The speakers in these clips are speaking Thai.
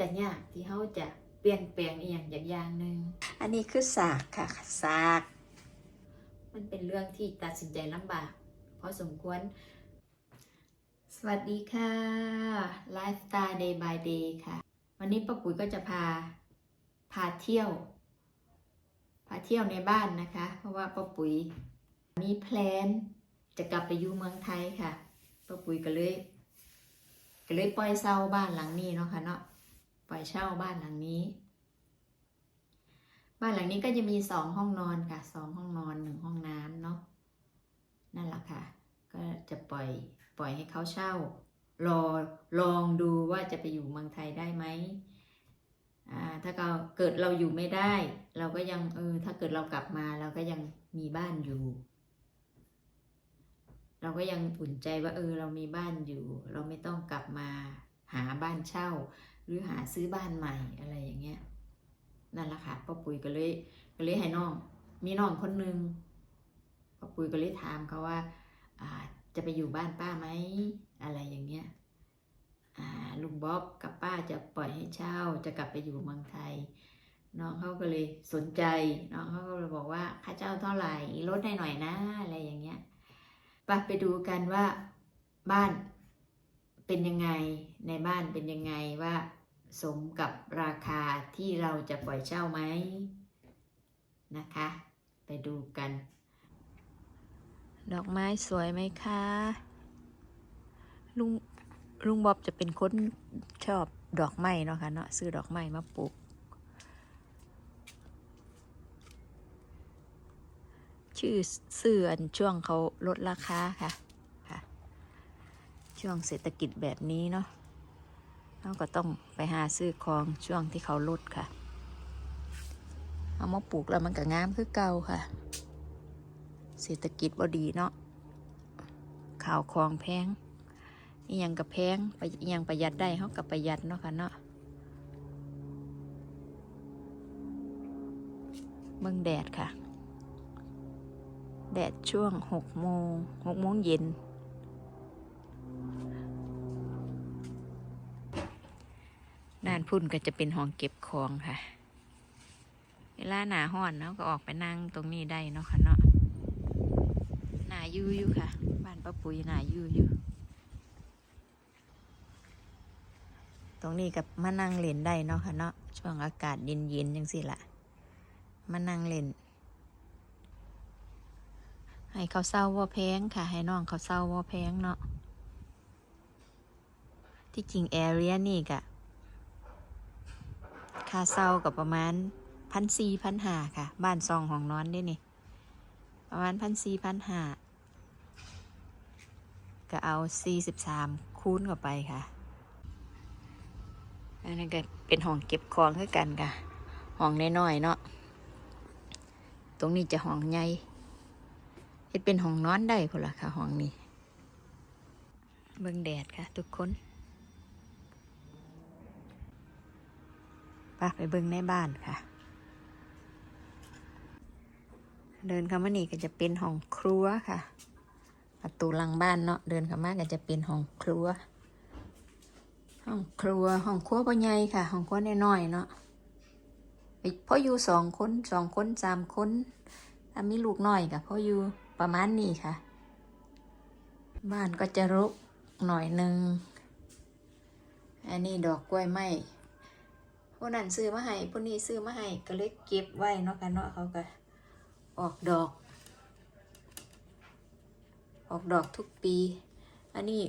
ก็ยากที่เขาจะเปลี่ยนแปลงอีกอย่างอย่างหนึ่งอันนี้คือสากค่ะสาก มันเป็นเรื่องที่ตัดสินใจลำบากพอสมควร สวัสดีค่ะไลฟ์สไตล์ day by day ค่ะ วันนี้ป้าปุ๋ยก็จะพาพาเที่ยว พาเที่ยวในบ้านนะคะ เพราะว่าป้าปุ๋ยมีแพลนจะกลับไปอยู่เมืองไทยค่ะป้าปุ๋ยก็เลยก็เลยปล่อยเช่าบ้านหลังนี้เนาะค่ะเนาะ ปล่อยเช่าบ้านหลังนี้ บ้านหลังนี้ก็จะมีสองห้องนอนค่ะสองห้องนอนหนึ่งห้องน้ำเนาะนั่นแหละค่ะ ก็จะปล่อยปล่อยให้เขาเช่า รอลองดูว่าจะไปอยู่เมืองไทยได้ไหมอ่าถ้าเราเกิดเราอยู่ไม่ได้ เราก็ยังเออถ้าเกิดเรากลับมาเราก็ยังมีบ้านอยู่ เราก็ยังอุ่นใจว่าเออเรามีบ้านอยู่ เราไม่ต้องกลับมาหาบ้านเช่า หรือหาซื้อบ้านใหม่อะไรอย่างเงี้ยนั่นแหละค่ะป้าปุ๋ยก็เลยก็เลยให้น้อง มีน้องคนหนึ่งป้าปุ๋ยก็เลยถามเขาว่าจะไปอยู่บ้านป้าไหมอะไรอย่างเงี้ยลุงบ๊อบกับป้าจะปล่อยให้เช่าจะกลับไปอยู่เมืองไทย น้องเขาก็เลยสนใจ น้องเขาก็เลยบอกว่าค่าเช่าเท่าไหร่ลดได้หน่อยนะอะไรอย่างเงี้ยไปไปดูกันว่าบ้านเป็นยังไงในบ้านเป็นยังไงว่า สมกับราคาที่เราจะปล่อยเช่าไหมนะคะ ไปดูกัน ดอกไม้สวยไหมคะ ลุงลุงบอบจะเป็นคนชอบดอกไม้เนาะค่ะเนาะซื้อดอกไม้มาปลูกชื่อเสื่อนช่วงเขาลดราคาค่ะค่ะ ช่วงเศรษฐกิจแบบนี้เนาะ เราก็ต้องไปหาซื้อของช่วงที่เขาลดค่ะ เอามาปลูกแล้วมันก็งามคือเก่าค่ะ เศรษฐกิจบ่ดีเนาะข่าวของแพงอีหยังกับแพงไปยังประหยัดได้เขากับประหยัดเนาะค่ะเนาะเบิ่งแดดค่ะ แดดช่วงหกโมงหกโมงเย็น ด้าน พุ่นก็จะเป็นห้องเก็บของค่ะ เวลาหนาห้อนเนาะก็ออกไปนั่งตรงนี้ได้เนาะค่ะเนาะหนาอยู่อยู่ค่ะ บ้านป้าปุ๋ยหนาอยู่อยู่ ตรงนี้กับมานั่งเล่นได้เนาะค่ะเนาะช่วงอากาศเย็นๆยังสิละมานั่งเล่น ให้เขาเศร้าว่าแพงค่ะ ให้น้องเขาเศร้าว่าแพงเนาะที่จริงแอเรียนี่กะ ค่าเช่ากับประมาณพันสี่พันห้าค่ะ บ้านซองของนอนได้นี่ ประมาณพันสี่พันห้าก็เอาสี่สิบสามคูณเข้าไปค่ะ อันนั้ก็เป็นห้องเก็บของคือกันค่ะ ห้องน้อยๆเนาะ ตรงนี้จะห้องใหญ่เฮ็ดเป็นห้องนอนได้พุ่นละค่ะห้องนี้ เบิ่งแดดค่ะ ทุกคน ไปไปเบิ่งในบ้านค่ะ เดินเข้ามานี่ก็จะเป็นห้องครัวค่ะ ประตูหลังบ้านเนาะเดินเข้ามาก็จะเป็นห้องครัว ห้องครัวห้องครัวพ่อใหญ่ค่ะห้องครัวน้อยๆเนาะพ่ออยู่สองคนสองคนสามคนถ้ามีลูกน้อยกับพ่ออยู่ประมาณนี้ค่ะ บ้านก็จะรกหน่อยหนึ่งอันนี้ดอกกล้วยไม้ ผู้นั้นซื้อมาให้ผู้นี้ซื้อมาให้ก็เลยเก็บไว้เนาะกันเนาะเขาก็ออกดอก ออกดอกทุกปี อันนี้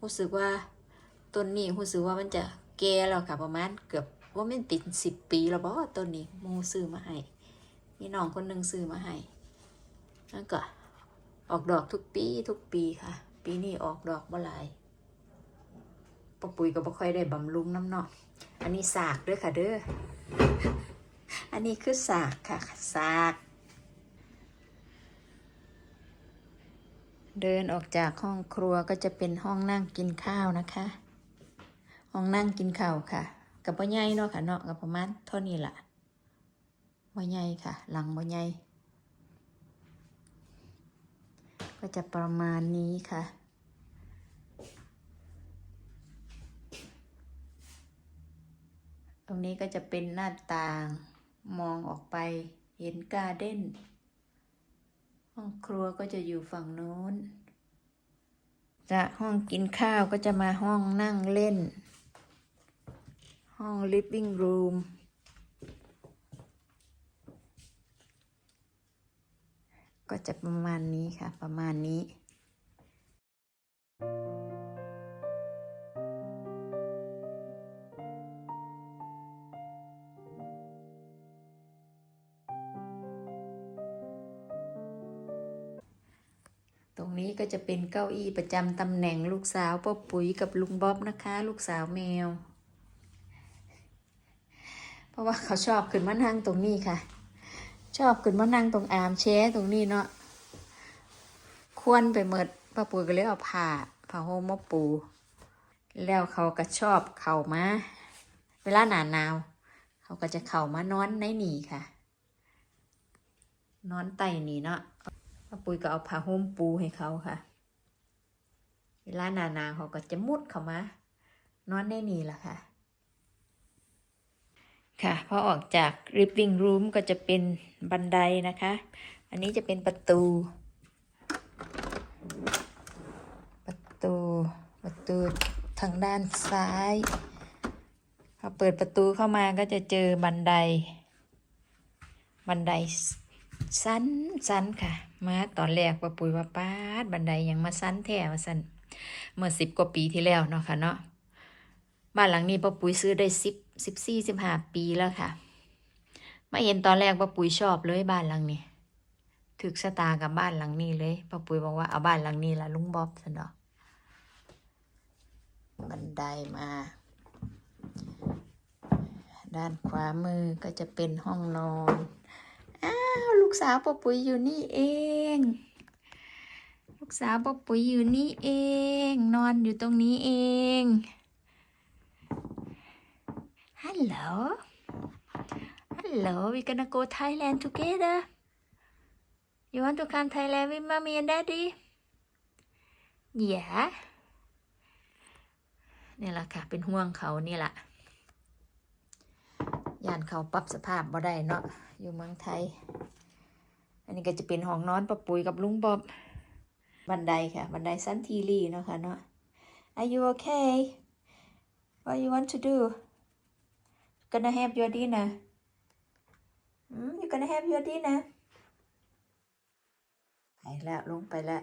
รู้สึกว่าต้นนี้รู้สึกว่ามันจะแก่แล้วค่ะประมาณเกือบว่ามันติดสิบปีแล้วบ่ต้นนี้โมซื้อมาให้มีน้องคนหนึ่งซื้อมาให้แล้วก็ออกดอกทุกปีทุกปีค่ะ ปีนี้ออกดอกบ่หลายปะปุ๋ยก็บ่ค่อยได้บำรุงน้ำเนาะ อันนี้สากด้วยค่ะเด้อ อันนี้คือสากค่ะสาก เดินออกจากห้องครัวก็จะเป็นห้องนั่งกินข้าวนะคะ ห้องนั่งกินข้าวค่ะ กับบ่ใหญ่เนาะค่ะเนาะกับประมาณเท่านี้แหละบ่ใหญ่ค่ะ หลังบ่ใหญ่ก็จะประมาณนี้ค่ะ ตรงนี้ก็จะเป็นหน้าต่าง มองออกไปเห็นการ์เด้น ห้องครัวก็จะอยู่ฝั่งโน้นจากห้องกินข้าวก็จะมาห้องนั่งเล่น ห้อง living room ก็จะประมาณนี้ค่ะ ประมาณนี้ จะเป็นเก้าอี้ประจำตำแหน่งลูกสาวป้าปุ๋ยกับลุงบ๊อบนะคะ ลูกสาวแมว เพราะว่าเขาชอบขึ้นมานั่งตรงนี้ค่ะ ชอบขึ้นมานั่งตรงอามแชร์ตรงนี้เนาะควรไปเมิดป้าปุ๋ยก็เลยเอาผ้าผ้าห่มมาปู แล้วเขาก็ชอบเข่ามาเวลาหนาหนาวเขาก็จะเข่ามานอนในหนีค่ะ นอนไต่หนีเนาะ ป้าปุ๋ยก็เอาผ้าห่มปูให้เขาค่ะ เวลาหนานาเขาก็จะมุดเข้ามานอนได้นี่แหละค่ะ ค่ะพอออกจาก living room ก็จะเป็นบันไดนะคะ อันนี้จะเป็นประตู ประตู ประตูทางด้านซ้ายพอเปิดประตูเข้ามาก็จะเจอบันได บันได สั้นสั้นค่ะ มาตอนแรกป้าปุ๋ยว่าป้าดบันไดยังมาสั้นแท้มาสั้นเมื่อสิบกว่าปีที่แล้วเนาะค่ะเนาะบ้านหลังนี้ป้าปุ๋ยซื้อได้สิบสิบสี่สิบห้าปีแล้วค่ะมาเห็นตอนแรกป้าปุ๋ยชอบเลยบ้านหลังนี้ถึกสตากับบ้านหลังนี้เลยป้าปุ๋ยบอกว่าเอาบ้านหลังนี้ละลุงบ๊อบสันเนาะบันไดมา ด้านขวามือก็จะเป็นห้องนอน อ้าวลูกสาวป้าปุ๋ยอยู่นี่เอง ลูกสาวป้าปุ๋ยอยู่นี่เอง นอนอยู่ตรงนี้เองฮัลโหลฮัลโหล we gonna go Thailand together you want to come Thailand with mommy and daddy yeah นี่แหละค่ะ เป็นห่วงเขานี่แหละ ย่านเขาปรับสภาพบ่ได้เนาะอยู่เมืองไทย อันนี้ก็จะเป็นห้องนอนป้าปุ๋ยกับลุงบอบบันไดค่ะ บันไดสั้นทีรีเนาะค่ะเนาะ Are you okay What you want to do Gonna have your dinner อืม you gonna have your dinner ไปแล้วลงไปแล้ว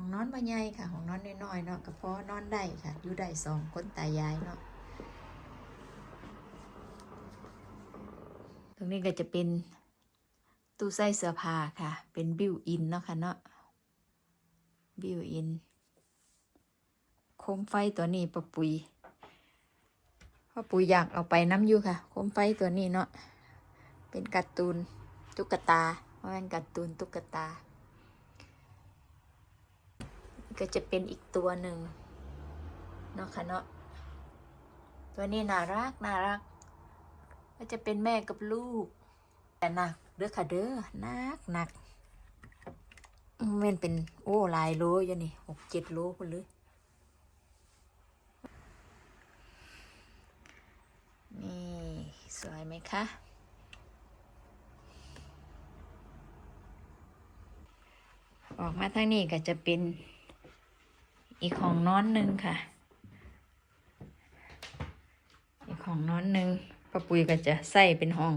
ห้องนอนบ่ใหญ่ค่ะห้องนอนน้อยๆเนาะก็พอนอนได้ค่ะ อยู่ได้สองคนตายายเนาะตรงนี้ก็จะเป็นตู้ใส่เสื้อผ้าค่ะ เป็นบิวอินเนาะค่ะเนาะบิวอินโคมไฟตัวนี้ปะปุยพ่อปุยอยากเอาไปน้ำอยู่ค่ะ โคมไฟตัวนี้เนาะเป็นการ์ตูนตุ๊กตาเพราะเป็นการ์ตูนตุ๊กตา ก็จะเป็นอีกตัวหนึ่งเนาะค่ะเนาะตัวนี้น่ารักน่ารัก ก็จะเป็นแม่กับลูก แต่หนักเด้อค่ะเด้อหนักหนักมันเป็นโอ้ลายโลอยู่นี่หกเจ็ดโลคนเลยนี่สวยไหมคะออกมาทางนี้ก็จะเป็น อีกของนอนหนึ่งค่ะ อีกของนอนหนึ่งป้าปุยก็จะใส่เป็นห้อง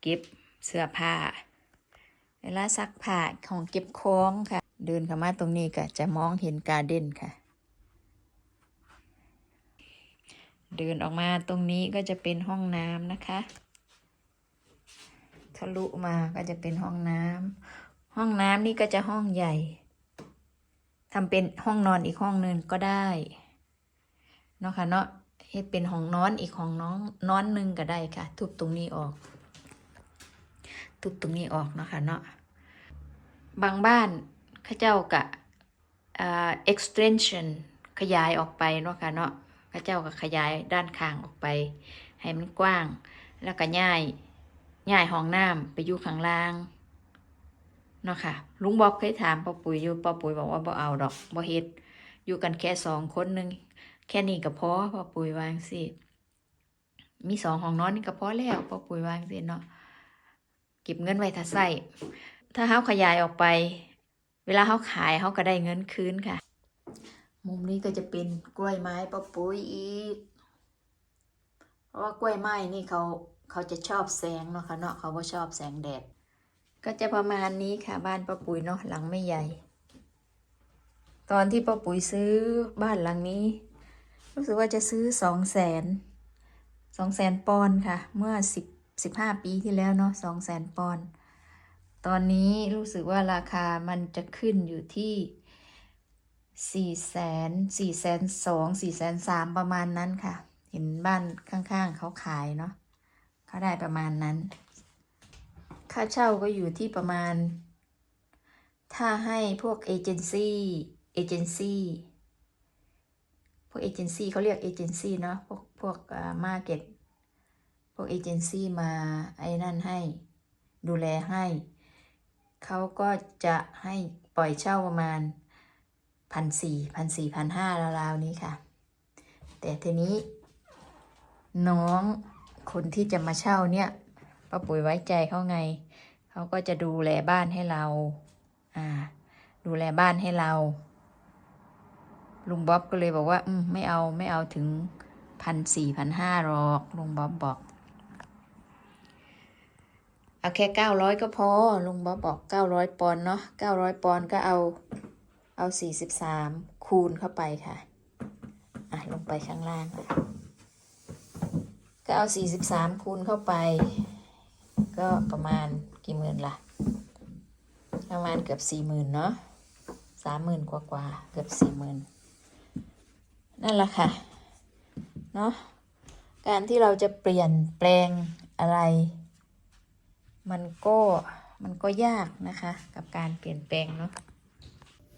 เก็บเสื้อผ้า เวลาซักผ้าของเก็บของค่ะ เดินเข้ามาตรงนี้ก็จะมองเห็นการ์เด้นค่ะ เดินออกมาตรงนี้ก็จะเป็นห้องน้ำนะคะ ทะลุมาก็จะเป็นห้องน้ำห้องน้ำนี่ก็จะห้องใหญ่ ทำเป็นห้องนอนอีกห้องหนึ่งก็ได้เนาะค่ะเนาะให้เป็นห้องนอนอีกห้องน้องนอนหนึ่งก็ได้ค่ะ ทุบตรงนี้ออก ทุบตรงนี้ออกเนาะค่ะเนาะบางบ้านข้าเจ้ากะอ่า extension ขยายออกไปเนาะค่ะเนาะข้าเจ้าก็ขยายด้านข้างออกไป ให้มันกว้าง แล้วก็ย้ายย้ายห้องน้ำไปอยู่ข้างล่าง เนาะค่ะลุงบ๊อบเคยถามป้าปุ๋ยอยู่ป้าปุ๋ยบอกว่าบ่เอาดอกบ่เฮ็ดอยู่กันแค่สองคนหนึงแค่นี้ก็พอพ่อปุ๋ยวางสิมีสองห้องนอนนี่ก็พอแล้วพ่อปุ๋ยวางสิเนาะเก็บเงินไว้ถ้าใส่ถ้าเฮาขยายออกไป เวลาเฮาขายเฮาก็ได้เงินคืนค่ะ มุมนี้ก็จะเป็นกล้วยไม้ป้าปุ๋ยอีกเพราะว่ากล้วยไม้นี่เขาเขาจะชอบแสงเนาะค่ะเนาะเขาก็ชอบแสงแดด ก็จะประมาณนี้ค่ะบ้านป้าปุ๋ยเนาะหลังไม่ใหญ่ ตอนที่ป้าปุ๋ยซื้อบ้านหลังนี้ รู้สึกว่าจะซื้อสองแสนสองแสนปอนค่ะ เมื่อสิบสิบห้าปีที่แล้วเนาะสองแสนปอนตอนนี้รู้สึกว่าราคามันจะขึ้นอยู่ที่สี่แสนสี่แสนสองสี่แสนสามประมาณนั้นค่ะ เห็นบ้านข้างๆเขาขายเนาะเขาได้ประมาณนั้น ค่าเช่าก็อยู่ที่ประมาณ ถ้าให้พวกเอเจนซี่เอเจนซี่พวกเอเจนซี่เขาเรียกเอเจนซี่เนาะพวกพวกมาร์เก็ตพวกเอเจนซี่มาไอ้นั่นให้ ดูแลให้ เขาก็จะให้ปล่อยเช่าประมาณพันสี่พันสี่พันห้าราวๆนี้ค่ะ แต่ทีนี้ น้องคนที่จะมาเช่าเนี่ย ป้าปุ๋ยไว้ใจเขาไง เขาก็จะดูแลบ้านให้เรา อ่า ดูแลบ้านให้เรา ลุงบ๊อบก็เลยบอกว่า อืมไม่เอาไม่เอาถึงพันสี่พันห้าหรอกลุงบ๊อบบอก เอาแค่เก้าร้อยก็พอลุงบ๊อบบอกเก้าร้อยปอนเนาะเก้าร้อยปอนก็เอาเอาสี่สิบสามคูณเข้าไปค่ะ อะ ลงไปข้างล่างค่ะก็เอาสี่สิบสามคูณเข้าไป ก็ประมาณกี่หมื่นล่ะ ประมาณเกือบสี่หมื่นเนาะสามหมื่นกว่ากว่าๆเกือบสี่หมื่นนั่นแหละค่ะ เนาะการที่เราจะเปลี่ยนแปลงอะไร มันก็มันก็ยากนะคะ กับการเปลี่ยนแปลงเนาะ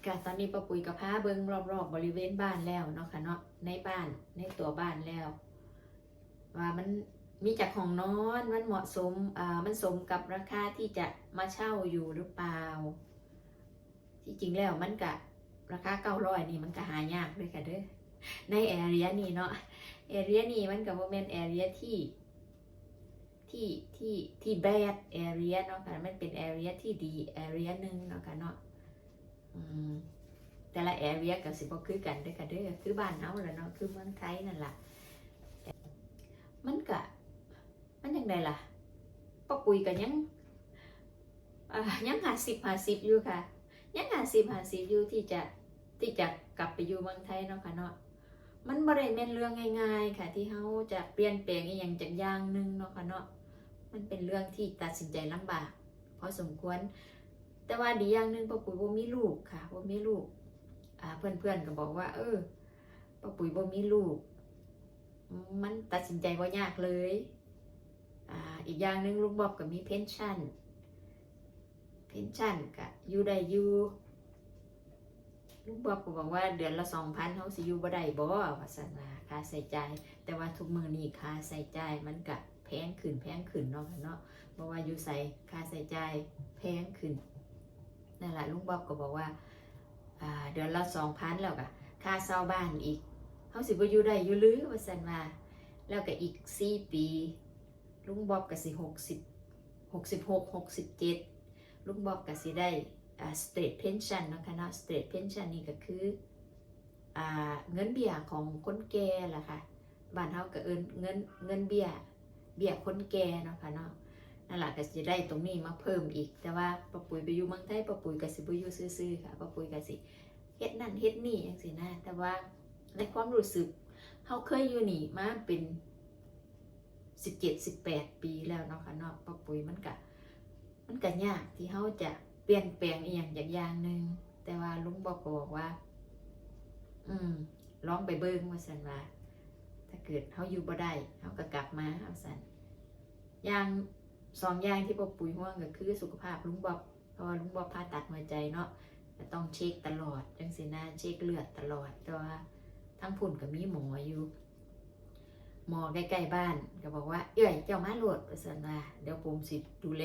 ค่ะตอนนี้ป้าปุ๋ยกับพาเบิงรอบๆบบริเวณบ้านแล้วเนาะค่ะเนาะในบ้านในตัวบ้านแล้ว ว่ามัน มีจากห้องนอนมันเหมาะสมอ่ามันสมกับราคาที่จะมาเช่าอยู่หรือเปล่า ที่จริงแล้วมันกะราคาเก้าร้อยนี่มันก็หายากเลยค่ะเด้อในแอเรียนี้เนาะแอเรียนี้มันกับโมเมนแอเรียที่ที่ที่ที่แบดแอเรียเนาะค่ะมันเป็นแอเรียที่ดีแอเรียหนึ่งเนาะค่ะเนาะอืมแต่ละแอเรียกับสิบ่คือกันเด้อค่ะเด้อคือบ้านเฮาแหละเนาะคือเมืองไทยนั่นแหละมันกะ มันยังไงล่ะป้าปุ๋ยกันยังยังหาสิบหาสิบอยู่ค่ะ ยังหาสิบหาสิบอยู่ที่จะที่จะกลับไปอยู่เมืองไทยเนาะค่ะเนาะมันบริเวณเรื่องง่าย ๆ ค่ะ ที่เขาจะเปลี่ยนแปลงอย่างจากอย่างหนึ่งเนาะค่ะเนาะมันเป็นเรื่องที่ตัดสินใจลำบากพอสมควร แต่ว่าดีอย่างหนึ่งป้าปุ๋ยบ่มีลูกค่ะบ่มีลูกเพื่อนๆก็บอกว่า เออป้าปุ๋ยบ่มีลูก มันตัดสินใจว่ายากเลย อีกอย่างหนึ่งลุงบอบก็มีเพนชั่น เพนชั่นก็อยู่ได้อยู่ลุงบอบก็บอกว่าเดือนละสองพันเขาสิอยู่บ่ได้บ่ว่าสันว่าค่าใช้จ่ายแต่ว่าทุกมือนี่ค่าใช้จ่ายมันก็แพงขึ้นแพงขึ้นเนาะเนาะเพราะว่าอยู่ใส่ค่าใช้จ่ายแพงขึ้นนั่นแหละลุงบอบก็บอกว่าอ่าเดือนละสองพันแล้วก็ค่าเช่าบ้านอีกเขาสิบ่อยู่ได้อยู่หรือว่าสันว่าแล้วก็อีกสี่ปี ลุงบอบก็สิหกสิบหกสิบหกหกสิบเจ็ดลุงบอบก็สิได้อ่า state pension นะคะเนาะ state pension นี่ก็คืออเงินเบี้ยของคนแก่ล่ะค่ะบ้านเฮาก็เอินเงินเงินเบี้ยเบี้ยคนแก่เนาะค่ะเนาะนั่นแหละก็สิได้ตรงนี้มาเพิ่มอีก แต่ว่าป้าปุ๋ยไปอยู่เมืองไทยป้าปุ๋ยก็สิบ่อยู่ซื่อๆค่ะป้าปุ๋ยก็สิเฮ็ดนั่นเฮ็ดนี่จังซี่นะแต่ว่าในความรู้สึกเฮาเคยอยู่นี่มาเป็น สิบเจ็ดสิบแปดปีแล้วเนาะค่ะเนาะป้าปุ๋ยมันกะมันกะยากที่เขาจะเปลี่ยนแปลงอหย่างอย่างอย่างหนึ่งแต่ว่าลุงบอกก็บอกว่า อืมลองไปเบิ้งว่าสันว่า ถ้าเกิดเขาอยู่บ่ได้เขาก็กลับมาเอาสันอย่างสองอย่างที่ป้าปุ๋ยห่วงก็คือสุขภาพลุงบอกเพราะว่าลุงบอกผ่าตัดหัวใจเนาะต้องเช็คตลอดจังสินะเช็คเลือดตลอดแต่ว่าทั้งพุ่นก็มีหมออยู่ หมอใกล้ๆบ้าน ก็บอกว่า เอ้ยเจ้ามาโหลดประสันว่าเดี๋ยวผมสิดูแล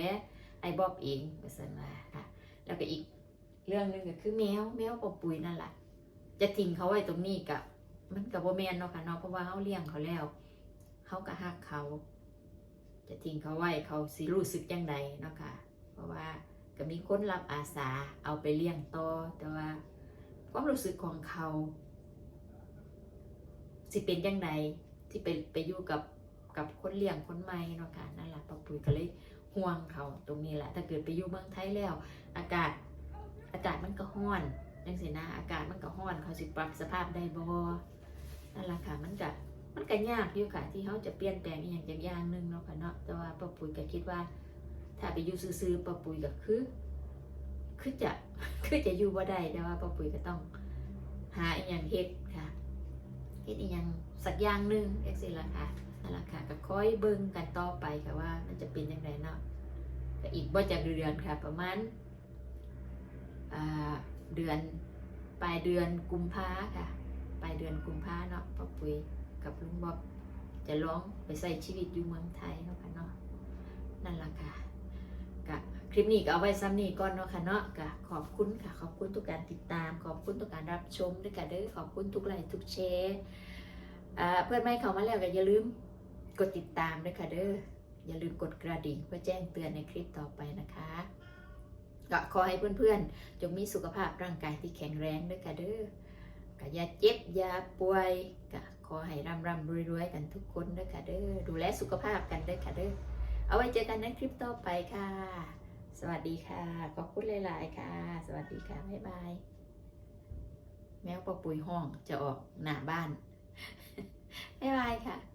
ไอ้บอบเองประสันว่าค่ะ แล้วก็อีกเรื่องหนึ่งก็คือแมวแมวปอปุ๋ยนั่นแหละจะทิ้งเขาไว้ตรงนี้กับมันกับโบแมนเนาะค่ะเนาะเพราะว่าเขาเลี้ยงเขาแล้วเขาก็ฮักเขา จะทิ้งเขาไว้เขาสิรู้สึกยังไงเนาะค่ะ เพราะว่าก็มีคนรับอาสาเอาไปเลี้ยงต่อแต่ว่าความรู้สึกของเขา สิเป็นยังไง ที่ไปไปอยู่กับกับคนเลี้ยงคนใหม่เนาะค่ะนั่นแหละป้าปุ๋ยก็เลยห่วงเขาตรงนี้แหละ ถ้าเกิดไปอยู่เมืองไทยแล้ว อากาศอากาศมันก็ร้อนจังสินะอากาศมันก็ร้อนเขาสิปรับสภาพได้บ่นั่นแหละค่ะมันก็มันก็ยากอยู่ค่ะ ที่เขาจะเปลี่ยนแปลงอย่างอย่างอย่างหนึงเนาะค่ะเนาะแต่ว่าป้าปุ๋ยก็คิดว่า ถ้าไปอยู่ซื่อๆป้าปุ๋ยก็คือคือจะคือจะอยู่บ่ได้แต่ว่าป้าปุ๋ยก็ต้อง หาอีหยังเฮ็ดค่ะเฮ็ดอีหยัง สักอย่างหนึ่งเอ็กซิล่ะค่ะนั่นแหละค่ะก็คอยเบิ่งกันต่อไปค่ะว่า มันจะเป็นยังไงเนาะก็อีกบ่จากเดือนค่ะ ประมาณเดือนปลายเดือนกุมภาค่ะปลายเดือนกุมภาเนาะป้าปุยกับลุงบ๊อบจะร้องไปใส่ชีวิตอยู่เมืองไทยเนาะค่ะเนาะนั่นแหละค่ะก็คลิปนี้ก็เอาไว้ซ้ำนี้ก่อนเนาะค่ะเนาะก็ขอบคุณค่ะ ขอบคุณทุกการติดตาม ขอบคุณทุกการรับชมด้วยค่ะเด้อขอบคุณทุกไลค์ทุกแชร์ เพื่อนไม่เข้ามาแล้วก็อย่าลืมกดติดตามด้วยค่ะเด้ออย่าลืมกดกระดิ่งเพื่อแจ้งเตือนในคลิปต่อไปนะคะก็ขอให้เพื่อนๆ จงมีสุขภาพร่างกายที่แข็งแรงด้วยค่ะเด้อก็อย่าเจ็บอย่าป่วยก็ขอให้ร่ำร่ำรวยๆกันทุกคนด้วยค่ะเด้อดูแลสุขภาพกันด้วยค่ะเด้อเอาไว้เจอกันในคลิปต่อไปค่ะ สวัสดีค่ะขอบคุณหลายๆค่ะ สวัสดีค่ะบ๊ายบายแมวปอปุ๋ยห้องจะออกหน้าบ้าน บ๊ายบายค่ะ